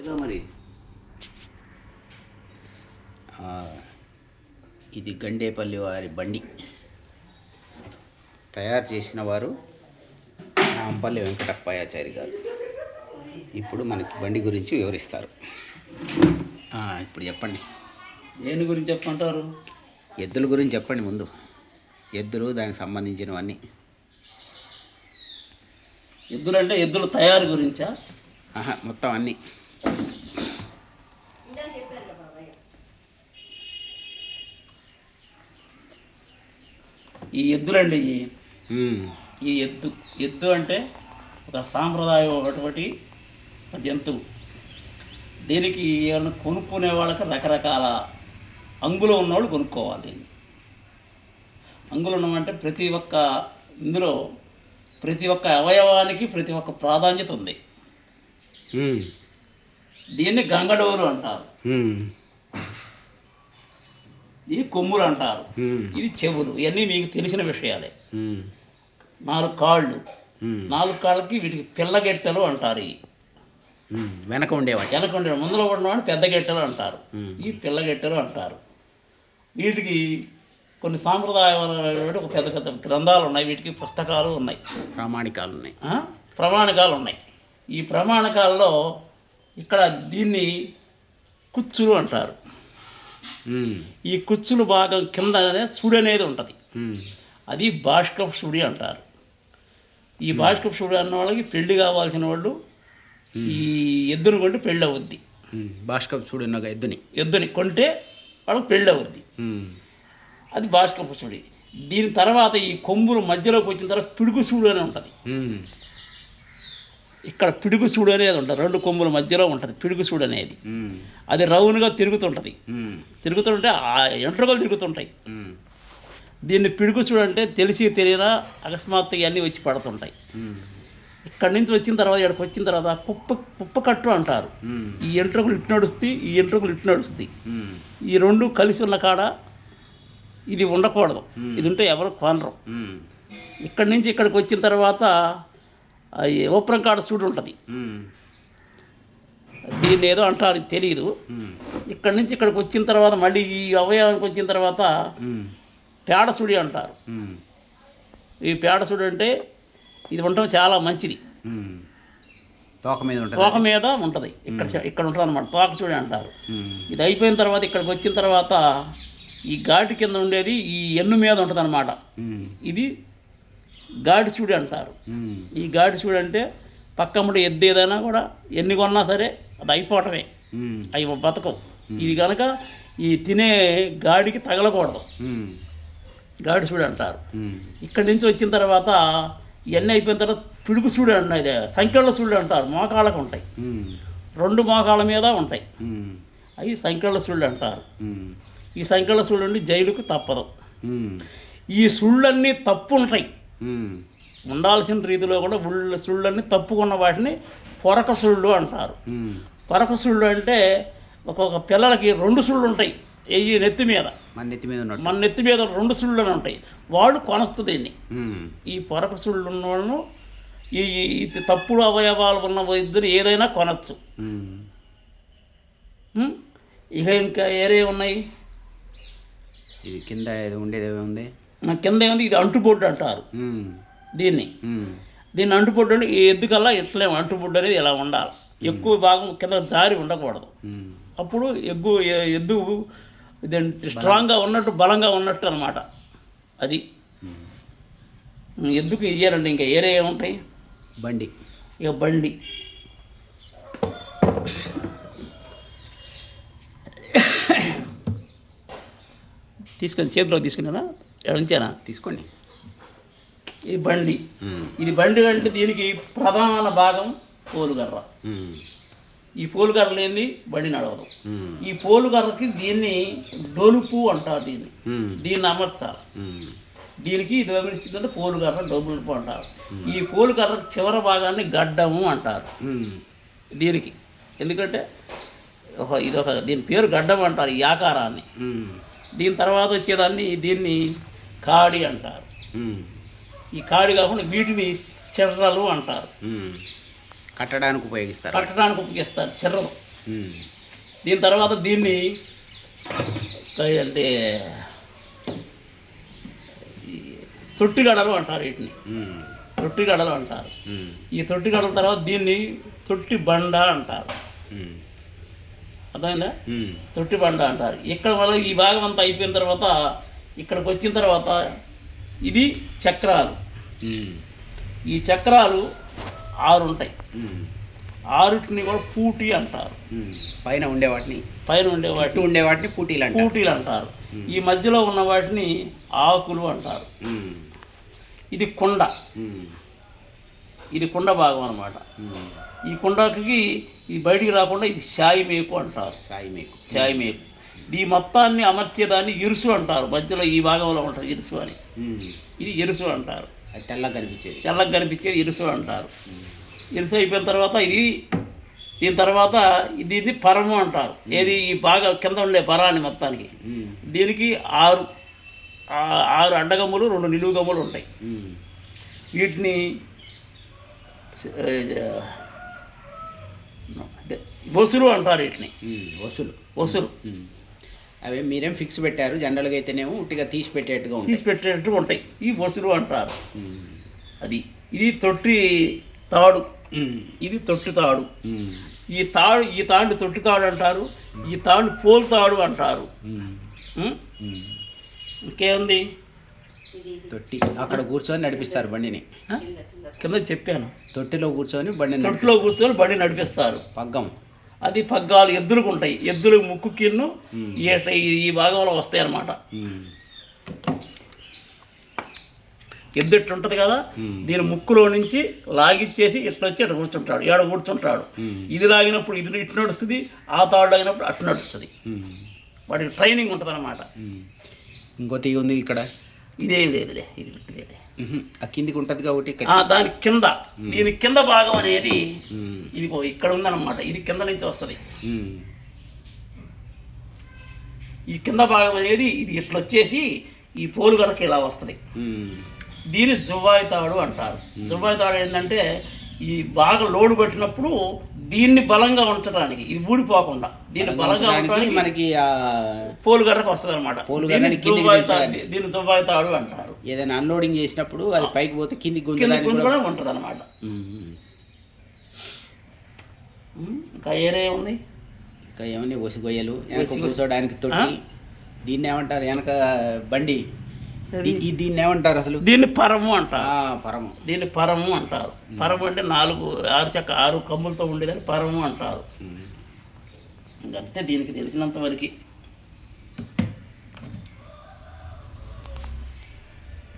ఇదిగో మరి? ఇది గండేపల్లి వారి బండి. తయారు చేసిన వారు నాంపల్లి వెంకటప్పాయాచారి గారు. ఇప్పుడు మనకి బండి గురించి వివరిస్తారు. ఇప్పుడు చెప్పండి. దేని గురించి చెప్పమంటారు? ఎద్దుల గురించి చెప్పండి ముందు. ఎద్దులు దానికి సంబంధించినవన్నీ. ఎద్దులు అంటే ఎద్దుల తయారు గురించా? మొత్తం అన్నీ. ఈ ఎద్దులండి ఈ. ఎద్దు ఎద్దు అంటే ఒక సాంప్రదాయం ఒకటి ఒక జంతువు. దీనికి ఏమైనా కొనుక్కునే వాళ్ళకి రకరకాల అంగులు ఉన్నవాళ్ళు కొనుక్కోవాలి దీన్ని. అంగులు ఉన్నమంటే ప్రతి ఒక్క ఇందులో ప్రతి ఒక్క అవయవానికి ప్రతి ఒక్క ప్రాధాన్యత ఉంది. దీన్ని గంగడోలు అంటారు. ఇవి కొమ్ములు అంటారు. ఇవి చెవులు. ఇవన్నీ మీకు తెలిసిన విషయాలే. నాలుగు కాళ్ళు. నాలుగు కాళ్ళకి వీటికి పిల్లగెట్టెలు అంటారు ఇవి. వెనక ఉండేవాటి వెనక ఉండే ముందులో ఉన్నవాడిని పెద్ద గెట్టెలు అంటారు. ఈ పిల్ల గెట్టెలు అంటారు. వీటికి కొన్ని సాంప్రదాయమైన ఒక పెద్ద పెద్ద గ్రంథాలు ఉన్నాయి. వీటికి పుస్తకాలు ఉన్నాయి. ప్రామాణికాలు ఉన్నాయి? ప్రమాణికాలు ఉన్నాయి. ఈ ప్రమాణికాల్లో ఇక్కడ దీన్ని కుచ్చులు అంటారు. ఈ కుచ్చులు భాగం కిందనే సుడి అనేది ఉంటుంది. ఉమ్, అది బాష్కప్ సుడి అంటారు. ఈ బాష్కప్ సుడి అన్న వాళ్ళకి పెళ్ళి కావాల్సిన వాళ్ళు ఈ ఎద్దును కొంటే పెళ్ళి అవుద్ది. భాస్కర్ చూడు ఒక ఎద్దుని. ఎద్దుని కొంటే వాళ్ళకి పెళ్ళి అవుద్ది. అది బాష్కపు సుడి. దీని తర్వాత ఈ కొమ్ములు మధ్యలోకి వచ్చిన తర్వాత పిడుగు సూడు అని ఉంటుంది. ఇక్కడ పిడుగు సూడు అనేది ఉంటుంది. రెండు కొమ్ముల మధ్యలో ఉంటుంది పిడుగు సూడు అనేది. అది రౌండ్గా తిరుగుతుంటుంది. తిరుగుతుంటే ఆ ఎంట్రుకలు తిరుగుతుంటాయి. దీన్ని పిడుగు సూడు అంటే తెలిసి తెలియనా అకస్మాత్తుగా అన్నీ వచ్చి పడుతుంటాయి. ఇక్కడి నుంచి వచ్చిన తర్వాత ఇక్కడికి వచ్చిన తర్వాత కుప్ప కుప్ప కట్టు అంటారు. ఈ ఎంట్రుకలు ఇటు నడుస్తాయి ఈ ఎంట్రుకలు ఇటు నడుస్తాయి ఈ రెండు కలిసి ఉన్న కాడ ఇది ఉండకూడదు. ఇది ఉంటే ఎవరు కొనరు. ఇక్కడి నుంచి ఇక్కడికి వచ్చిన తర్వాత ఓప్రం కాడ సూడు ఉంటుంది. దీన్ని ఏదో అంటారు తెలియదు ఇక్కడి నుంచి ఇక్కడికి వచ్చిన తర్వాత మళ్ళీ ఈ అవయవానికి వచ్చిన తర్వాత పేడ సుడి అంటారు. ఈ పేడ సుడి అంటే ఇది ఉండటం చాలా మంచిది. తోక మీద ఉంటుంది. తోక మీద ఉంటుంది. ఇక్కడ ఇక్కడ ఉంటుంది అనమాట తోక అంటారు. ఇది అయిపోయిన తర్వాత ఇక్కడికి వచ్చిన తర్వాత ఈ ఘాటి కింద ఉండేది ఈ ఎన్ను మీద ఉంటుంది అనమాట ఇది గాడి సుడి అంటారు. ఈ గాడి సుడి అంటే పక్కమ్మడి ఎద్దు ఏదైనా కూడా ఎన్ని కొన్నా సరే అది అయిపోవటమే. అవి బతకవు. ఇది కనుక ఈ తినే గాడికి తగలకూడదు. ఉమ్, గాడి సూడి అంటారు. ఇక్కడి నుంచి వచ్చిన తర్వాత ఇవన్నీ అయిపోయిన తర్వాత పిడుగు సూడి అంటున్నాయి ఇదే. సంఖ్యల సూళ్ళు అంటారు. మోకాళ్ళకు ఉంటాయి. రెండు మోకాళ్ళ మీద ఉంటాయి. అవి సంఖ్యల సూళ్ళు అంటారు. ఈ సంఖ్యల సూళ్ళు జైలుకు తప్పదు. ఈ సుళ్ళన్నీ తప్పు ఉంటాయి. ఉండాల్సిన రీతిలో కూడా ఉళ్ళ సుళ్ళన్నీ తప్పుకున్న వాటిని పొరక సుళ్ళు అంటారు. పొరక సుళ్ళు అంటే ఒక్కొక్క పిల్లలకి రెండు సుళ్ళు ఉంటాయి ఈ నెత్తి మీద. మన నెత్తి మీద మన నెత్తి మీద రెండు సుళ్ళు అని ఉంటాయి. వాళ్ళు కొనస్తు దీన్ని. ఈ పొరక సుళ్ళు ఉన్న వాళ్ళను ఈ తప్పుడు అవయవాలు ఉన్న ఇద్దరు ఏదైనా కొనచ్చు? ఇక ఇంకా ఏరే ఉన్నాయి? ఇది కింద ఉండేది ఉంది. కింద ఏముంది? ఇది అంటుబొడ్డు అంటారు. దీన్ని. దీన్ని అంటుబొడ్డు అంటే ఈ ఎద్దుకల్లా ఇట్లే అంటుబొడ్డు అనేది ఇలా ఉండాలి. ఎక్కువ భాగం కింద జారి ఉండకూడదు. అప్పుడు ఎగ్గు ఎద్దు స్ట్రాంగ్గా ఉన్నట్టు బలంగా ఉన్నట్టు అనమాట అది. ఉమ్. ఎద్దుకు ఇయ్యారండి? ఇంకా ఏరే ఏముంటాయి? బండి. ఇక బండి. తీసుకొని చేతిలో తీసుకున్నానా? ఉంచానా తీసుకోండి. ఇది బండి. ఇది బండి అంటే దీనికి ప్రధాన భాగం పోలుగర్ర. ఈ పోలుగర్ర లేనిది బండి నడవదు. ఈ పోలుగర్రకి దీన్ని డొలుపు అంటారు దీన్ని. దీన్ని అమర్చాలి. దీనికి ఇది గమనించిందంటే పోలుగర్ర డొలుపు అంటారు. ఈ పోలుగర్ర చివరి భాగాన్ని గడ్డము అంటారు. దీనికి. ఎందుకంటే ఒక ఇది ఒక దీని పేరు గడ్డం అంటారు ఈ ఆకారాన్ని. దీని తర్వాత వచ్చేదాన్ని దీన్ని కాడి అంటారు. ఈ కాడి కాకుండా వీటిని చెర్రలు అంటారు. కట్టడానికి ఉపయోగిస్తారు. కట్టడానికి ఉపయోగిస్తారు చెర్రలు. దీని తర్వాత దీన్ని అంటే ఈ తొట్టి గడలు అంటారు వీటిని. ఉమ్, తొట్టి గడలు అంటారు. ఈ తొట్టి గడల తర్వాత దీన్ని తొట్టి బండ అంటారు. అర్థమైందా? తొట్టి బండ అంటారు. ఇక్కడ వల్ల ఈ భాగం అంతా అయిపోయిన తర్వాత ఇక్కడికి వచ్చిన తర్వాత ఇది చక్రాలు. ఈ చక్రాలు ఆరు ఉంటాయి ఆరుటిని కూడా పూటి అంటారు. పైన ఉండే వాటిని. పైన ఉండే చుట్టూ వాటిని ఉండే వాటిని పూటీలు అంటారు. పూటీలు అంటారు. ఈ మధ్యలో ఉన్న వాటిని ఆకులు అంటారు. ఇది కుండ. ఇది కుండ భాగం అన్నమాట. ఉమ్. ఈ కుండకి ఇది బయటికి రాకుండా ఇది శాయి మేకు అంటారు. సాయి మీకు. శాయి మేకు. ఈ మొత్తాన్ని అమర్చేదాన్ని ఇరుసు అంటారు. మధ్యలో ఈ భాగంలో ఉంటుంది ఇరుసు అని. ఇది ఇరుసు అంటారు. తెల్లగా కనిపించేది. తెల్లగా కనిపించేది ఇరుసు అంటారు. ఇరుసు అయిపోయిన తర్వాత ఇది దీని తర్వాత దీన్ని పరము అంటారు. ఏది ఈ బాగా కింద ఉండే పరాన్ని మొత్తానికి. దీనికి ఆరు ఆరు అడ్డగమ్ములు రెండు నిలువు గమ్ములు ఉంటాయి వీటిని బొసురు అంటారు వీటిని. వసూలు. ఉమ్. అవి మీరేం ఫిక్స్ పెట్టారు? జనరల్గా అయితేనేమో ఉట్టిగా తీసి పెట్టేట్టుగా ఉంటాయి. తీసి పెట్టేటట్టు ఉంటాయి. ఈ బొసురు అంటారు. ఉమ్, అది. ఇది తొట్టి తాడు. ఉమ్, ఇది తొట్టి తాడు. ఉమ్, ఈ తాడు ఈ తాడు తొట్టి తాడు అంటారు. ఈ తాడు పోల్ తాడు అంటారు. ఉమ్, ఉం? ఉమ్. ఇంకేముంది? తొట్టి. అక్కడ కూర్చొని నడిపిస్తారు బండిని. ఆ? కింద చెప్పాను. తొట్టిలో కూర్చొని బండిని నడిపి- తొట్టిలో కూర్చొని బండి నడిపిస్తారు. పగ్గం. అది పగ్గాలు ఎద్దులకు ఉంటాయి ఎద్దులు ముక్కు కిన్ను. ఈ భాగంలో వస్తాయి అన్నమాట ఎద్దు ఇట్లా ఉంటుంది కదా దీని ముక్కులో నుంచి లాగిచ్చేసి ఇట్లా వచ్చి ఇట్లా కూర్చుంటాడు. ఏడ కూర్చుంటాడు? ఇది లాగినప్పుడు ఇది ఇటు నడుస్తుంది ఆ తాడు లాగినప్పుడు అటు నడుస్తుంది. వాటికి ట్రైనింగ్ ఉంటుంది అనమాట. ఇంకో తీగ ఉంది ఇక్కడ. ఇదేం లేదులే ఇది ఆ కిందికి ఉంటుంది కాబట్టి దాని కింద దీని కింద భాగం అనేది ఇదిగో ఇక్కడ ఉందన్నమాట ఇది కింద నుంచి వస్తుంది. ఈ కింద భాగం అనేది ఇది ఇట్లా వచ్చేసి ఈ పోలు కనుక ఇలా వస్తుంది. ఉమ్, దీన్ని జువాయి తాడు అంటారు. జువాయి తాడు ఏంటంటే ఈ బాగా లోడు పెట్టినప్పుడు దీన్ని బలంగా ఉంచడానికి ఇది ఊడిపోకుండా దీన్ని బలంగా ఉండడానికి మనకి పోలు గర్రకు వస్తుంది అనమాట పోలు దీన్ని జువాయి తాడు అంటారు. ఏదైనా అన్లోడింగ్ చేసినప్పుడు అది పైకి పోతే కింద కూడా ఉంటుంది అనమాట. ఇంకా ఏరే ఉంది? ఇంకా ఏమని ఒసి గొయ్యలు వెనక కూర్చోడానికి తొట్టి. దీన్ని ఏమంటారు? వెనక బండి. దీన్ని ఏమంటారు అసలు? దీన్ని పరము అంటారు. పరము. దీన్ని పరము అంటారు. పరము అంటే నాలుగు ఆరు చక్క ఆరు కమ్ములతో ఉండేదని పరము అంటారు. ఇంకంతే దీనికి తెలిసినంత వరకు.